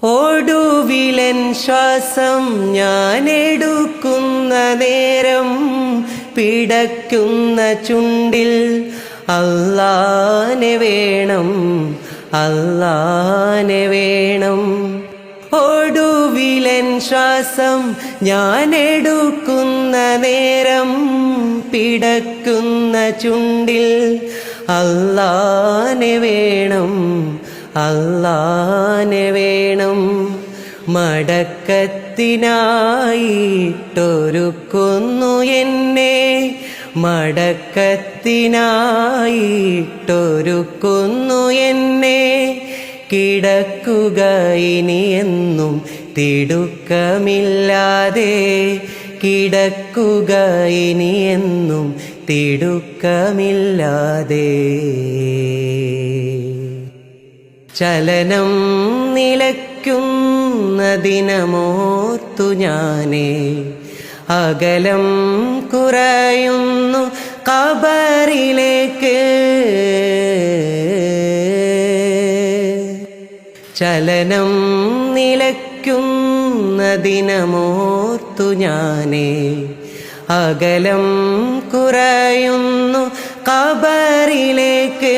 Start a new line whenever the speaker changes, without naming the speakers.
ഒടുവിലൻ ശ്വാസം ഞാൻ എടുക്കുന്ന നേരം പിടക്കുന്ന ചുണ്ടിൽ അല്ലാനെ വേണം അല്ലാനെ വേണം. ഒടുവിലൻ ശ്വാസം ഞാൻ എടുക്കുന്ന നേരം പിടക്കുന്ന ചുണ്ടിൽ അല്ലാനെ വേണം അല്ലാനെ വേണം മടക്കത്തിനായിട്ടൊരുക്കുന്നു എന്നെ. മടക്കത്തിനായിട്ടൊരുക്കുന്നു എന്നെ. കിടക്കുക ഇനിയെന്നും തിടുക്കമില്ലാതെ. കിടക്കുക ഇനിയെന്നും തിടുക്കമില്ലാതെ. ചലനം നിലയ്ക്കുന്ന ദിനമോർത്തു ഞാനേ. അകലം കുറയുന്നു കബറിലേക്ക് ചലനം നിലയ്ക്കുന്ന ദിനമോർത്തു ഞാനേ. അകലം കുറയുന്നു കബറിലേക്ക്